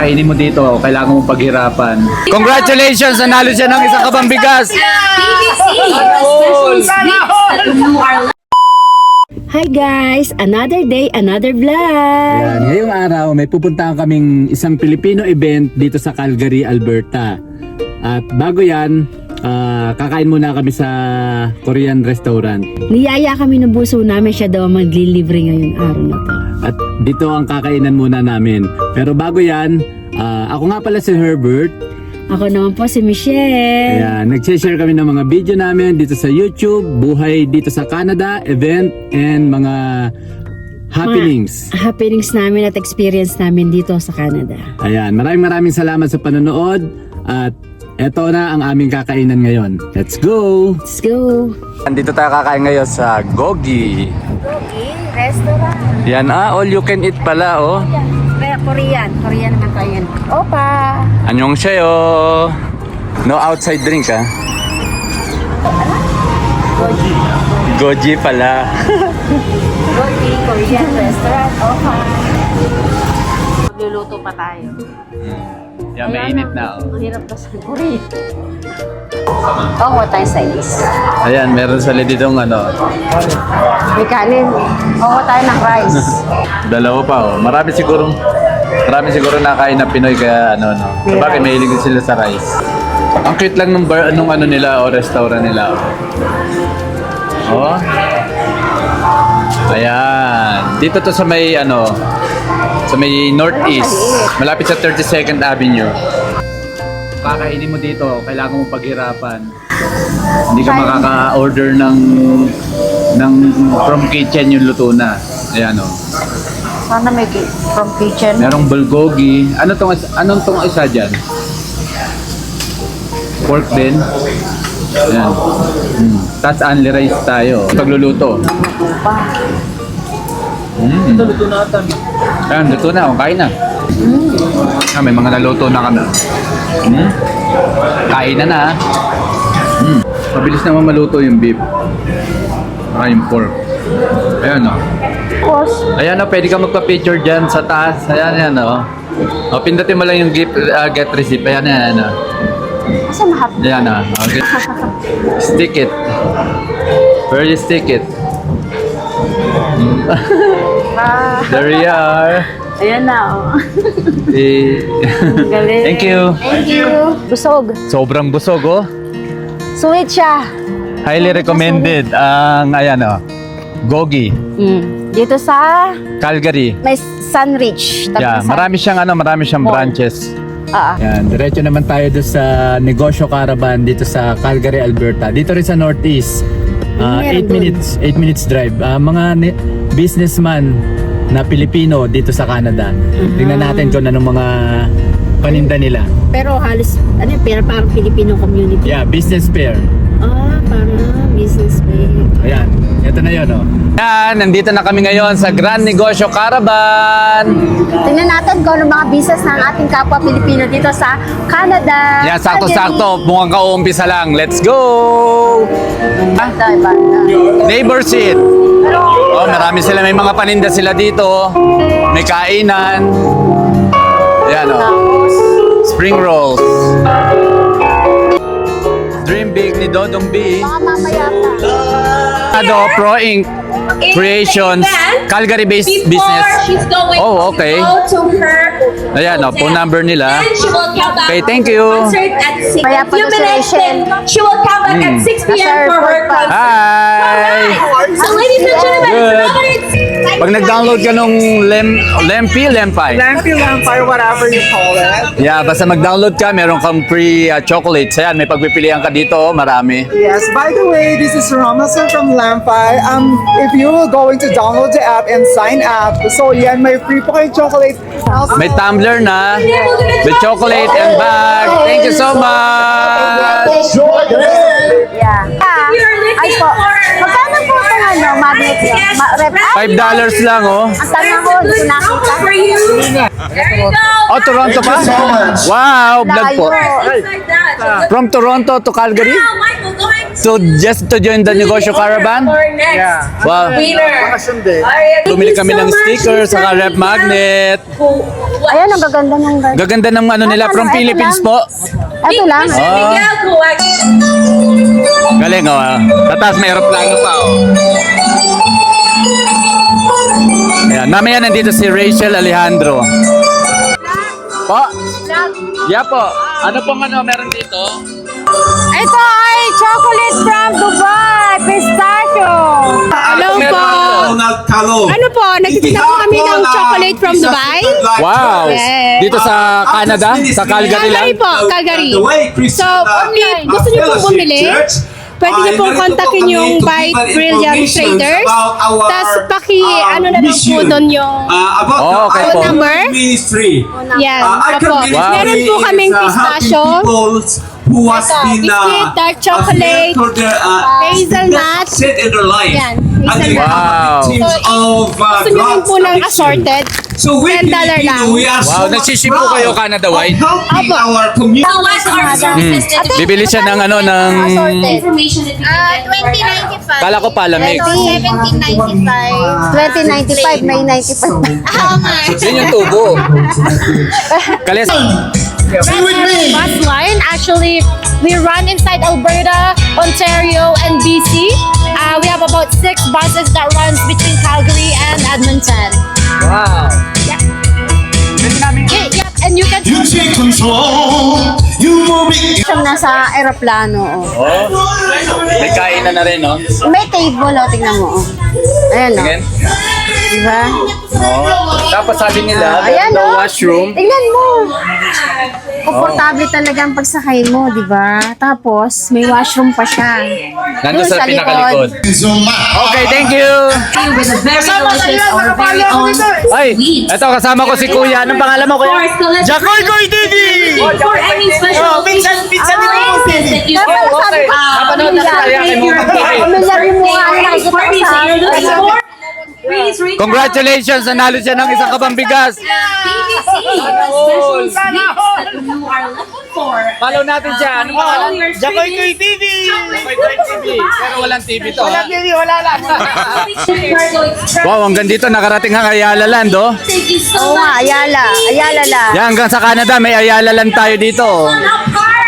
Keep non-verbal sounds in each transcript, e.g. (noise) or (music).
kakainin mo dito, kailangan mo paghirapan. Congratulations! Nanalo siya ng isang kabang bigas! Hi guys! Another day, another vlog! Yan, ngayong araw may pupuntahan kaming isang Filipino event dito sa Calgary, Alberta. At bago yan, ah, kakain muna kami sa Korean restaurant. Niyaya kami ng buso namin siya daw maglilibre ngayong araw na to. At dito ang kakainan muna namin. Pero bago yan, ah, ako nga pala si Herbert. Ako naman po si Michelle. Ayan, nag-share kami ng mga video namin dito sa YouTube, buhay dito sa Canada, event, and mga happenings. Happenings namin at experience namin dito sa Canada. Ayan, maraming maraming salamat sa panonood at eto na ang aming kakainan ngayon. Let's go! Let's go! Andito tayo kakain ngayon sa Gogi. Okay, restaurant. Yan ah, all you can eat pala oh. Kaya Korean. Korean naman tayo yan. Opa! Anyong sayo. No outside drink ah. Goji. Goji pala. (laughs) Goji, Korean restaurant. Opa! Magluluto pa tayo. Yan, may init na oh. Ang hirap kasi ng Korean. Oh, what tayo sa is? Ayan, meron sa dito ng ano. May kanin. Oh, tayo ng rice. (laughs) Dalawa pa oh. Marami siguro Marami siguro nakain na Pinoy kaya ano no. May Bakit rice. mahilig din sila sa rice. Ang cute lang nung bar, nung ano nila o restaurant nila. Oh. Ayan. Dito to sa may ano sa may northeast. Malapit sa 32nd Avenue. Kakainin mo dito, kailangan mo paghirapan. Hindi ka makaka-order ng ng from kitchen yung luto na. Ayan oh. Sana may ki- from kitchen. Merong bulgogi. Ano tong anong tong isa diyan? Pork din. Ayan. Mm. Tapos only rice tayo. Pagluluto. Pa. Mm. Ito luto na ata. Ayan, luto na. O, kain na. Ah, may mga naluto na kami. Mm. Kain na na. Mm. Mabilis naman maluto yung beef. Ah, yung pork. Ayan o. Tapos, Ayan o, pwede ka magpa-picture dyan sa taas. Ayan, ayan o. O, pindutin mo lang yung gift, ah, get receipt. Ayan, ayan, ayan o. asa mahat? Ayan o. Okay. (laughs) Stick it. Where you stick it? (laughs) Ah, There you are. ayan na, oh. Eh, Galing. Thank you. Thank you. Busog. Sobrang busog oh. Sweet siya. Highly recommended ang ayan oh. Gogi, Mm. Dito sa Calgary. may Sunridge. Tabi Yeah, sa- marami siyang ano, marami siyang Mall. branches. Ah, ah. Yan, diretso naman tayo doon sa Negosyo Caravan dito sa Calgary, Alberta. Dito rin sa Northeast. 8 Meron dun. minutes, 8 minutes drive. Ah, mga ni- businessman na Pilipino dito sa Canada. Tingnan natin kung anong mga paninda nila. Pero halos, ano yun, pero parang Filipino community. Yeah, business fair. Ah, parang business way. Ayan, ito na yun oh. Yan, nandito na kami ngayon sa Grand Negosyo Caravan. Tingnan natin kung ano mga business ng ating kapwa Pilipino dito sa Canada. Yan, sakto-sakto. Mukhang kauumpisa lang. Let's go! Ah, Banda, banda. neighbor seat. Oh, marami sila. May mga paninda sila dito. May kainan. Yan oh. Tapos, Spring rolls. Big ni Dodong B. mamaya pa. Ado Pro Inc. Creations. Calgary-based business. she's going Oh, okay. to go to her Ayan, oh, phone number nila. And she will come back Okay, thank you. concert at 6 Kaya in a few pa minutes. celebration. Then she will come back at Hmm. 6 p.m. Nasa for her concert. Hi! So ladies and gentlemen, Good. it's Pag nag-download ka nung Lem, Lempi, Lempay. Lampy Lampire, whatever you call it. Yeah, basta mag-download ka, meron kang free uh, chocolates. Ayan, may pagpipilian ka dito, oh, marami. Yes, by the way, this is Ramasan from Lampire. Um, if you will going to download the app and sign up, so yan, may free po kayo chocolate. Also, May tumbler na, with chocolate and bag. Thank you so much! Yeah. Ah, ay po. Magkano ano, magnet yun? Ma- rep- ah, Five dollars lang, oh. Ang tanong ko, hindi ko nakita. For you. There you go. Oh, Toronto pa? Wow, vlog po. So From Toronto to Calgary? to just to join the negosyo caravan? Yeah. Wow. winner. Bumili kami ng sticker, saka rep magnet. Ayan, ang gaganda ng garden. Gaganda ng ano nila from Ito Philippines lang. po. Ito lang. Ah. Who Galing oh. Tatas may aeroplano pa oh. Ayan, mamaya nandito si Rachel Alejandro. Po? Yeah po. Ano pong ano meron dito? Ito ay chocolate from Dubai, pistachio. Hello po. Ano po, nagtitinda po kami ng chocolate from Dubai. Wow. Yes. Dito sa Canada, sa Calgary lang. Calgary po, Calgary. So, only, gusto niyo pong bumili, pwede niyo pong kontakin yung by Brilliant Traders. Tapos, paki, ano na lang po doon yung, Uh, about Oh, okay. Icon Number? Ministry. yan, Uh, opo. Ministry Meron po kaming pistachio, who has Ito, been uh, biscuit, dark uh, chocolate, their, uh, hazelnut. set in their life. Yan, hazelnut. Wow. So, of uh, gusto God's po ng addiction. assorted. So we $10 Filipino, lang. we are Wow, so much nagsiship po proud kayo Canada of helping Opo. our community. So what's our services that. Bibili siya ng ano ng information that we Ah, can get? 2095. Kala ko palamig. 1795. 2095, may 95. Oo nga. Yun yung tubo. (laughs) Kalis. bus line. Actually, we run inside Alberta, Ontario, and BC. Uh, we have about six buses that runs between Calgary and Edmonton. Wow. Yep, and you can You take control. You move it. Siyang nasa aeroplano. Oh. Oh. May kainan na rin, no? May table, oh, tingnan mo. Oh. Ayan, oh. Again. Diba? Oh. Tapos sabi nila, Ayan, the oh. washroom. Tingnan mo. Komportable talaga ang pagsakay mo, di ba? Tapos, may washroom pa siya. Nandun sa pinakalikod. Okay, thank you. With a very delicious or very own Ay, eto kasama ko si Kuya. Anong pangalan mo, Kuya? Jacoy Koy TV! for any special occasions or places that you Kaya pala sabi ko, Napanood na tayo kay Mukha TV. Pamilyar yung mukha na nakikita ko sa Congratulations! Nanalo siya ng isang kabang bigas. BBC, a special sweets that you are looking for. Follow natin siya. We are streaming, TV! Jacoy Koy TV. Pero walang TV to, ha? wala lang. Wow, hanggang dito nakarating ang Ayala Land, oh. Thank you so Oo nga, much. Ayala. Ayala lang. Yan, hanggang sa Canada, may Ayala Land tayo dito. oh.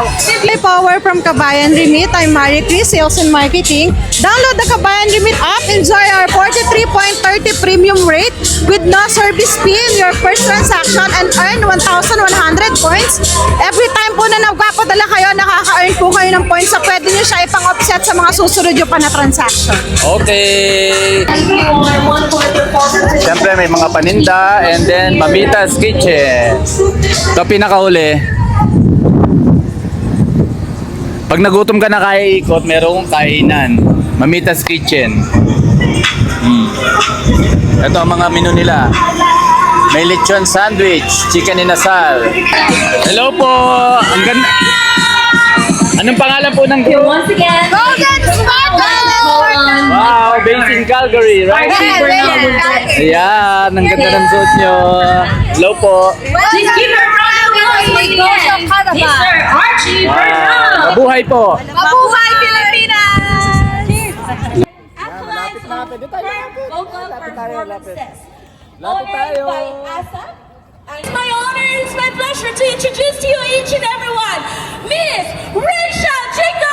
Hey, Power from Kabayan Remit. I'm Marie Chris, Sales and Marketing. Download the Kabayan Remit app. Enjoy our 43.30 premium rate with no service fee in your first transaction and earn 1,100 points. Every time po na nagpapadala kayo, nakaka-earn po kayo ng points sa pwede nyo siya ipang-offset sa mga susunod nyo pa na transaction. Okay. Siyempre, may mga paninda and then Mamita's Kitchen. Ito pinakahuli. Pag nagutom ka na kaya ikot, merong kainan. Mamita's Kitchen. Hmm. Ito ang mga menu nila. May lechon sandwich, chicken inasal. Hello po! Ang ganda. Anong pangalan po ng Okay, once again, Golden Sparkle! Wow, based in Calgary, right? Ayan, ang ganda ng suit nyo. Hello po. Please give her a round of applause once again. Mabuhay po. Mabuhay Pilipinas! Honored by ASAP. It's my honor, it's my pleasure to introduce to you each and everyone, Miss Rachel Chica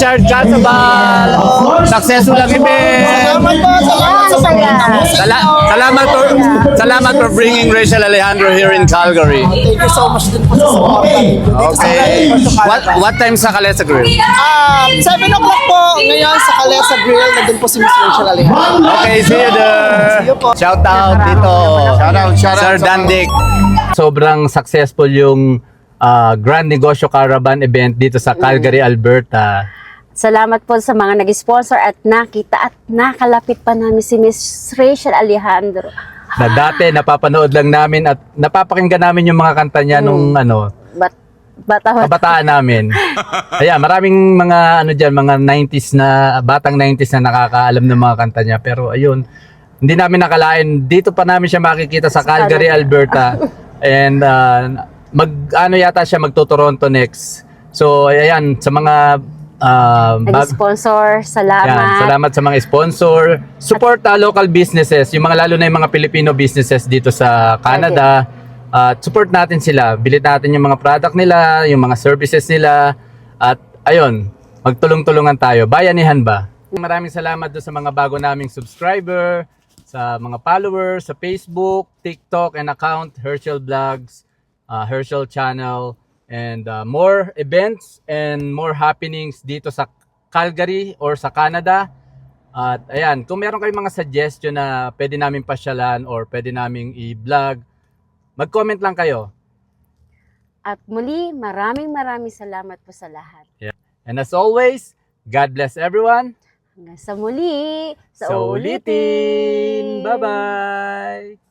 Richard Casabal. Successful ang event. Salamat po, salamat for salamat for bringing Rachel Alejandro here in Calgary. Thank you so much din po sa support. Okay. What what time sa Calesa Grill? Um, 7 o'clock po ngayon sa Calesa Grill. Nandun po si Miss Rachel Alejandro. Okay, see you there. See you po. Shout out dito. Shout out, shout out. Sir Dandik. Sobrang successful yung ah, Grand Negosyo Caravan event dito sa Calgary, Alberta. Salamat po sa mga nag-sponsor at nakita at nakalapit pa namin si Miss Rachel Alejandro. Na dati napapanood lang namin at napapakinggan namin yung mga kanta niya nung ano, But, bata kabataan namin. (laughs) Kaya maraming mga ano diyan, mga 90s na batang 90s na nakakaalam ng mga kanta niya. Pero ayun, hindi namin nakalain dito pa namin siya makikita sa Calgary, Alberta. (laughs) And uh, mag ano yata siya magto-Toronto next. So ayan sa mga uh, bag- nag-sponsor. Salamat. yan, salamat sa mga sponsor. Support uh, local businesses, yung mga lalo na yung mga Filipino businesses dito sa Canada. At support natin sila. Bili natin yung mga product nila, yung mga services nila. At ayun, magtulong-tulungan tayo. Bayanihan ba? Maraming salamat doon sa mga bago naming subscriber, sa mga followers, sa Facebook, TikTok, and account, Herschel Vlogs, uh, Herschel Channel, and uh, more events and more happenings dito sa Calgary or sa Canada. At ayan, kung meron kayong mga suggestion na pwede namin pasyalan or pwede naming i-vlog, mag-comment lang kayo. At muli, maraming maraming salamat po sa lahat. And as always, God bless everyone. Hanggang sa muli. Sa, Sa ulitin. ulitin. Bye-bye.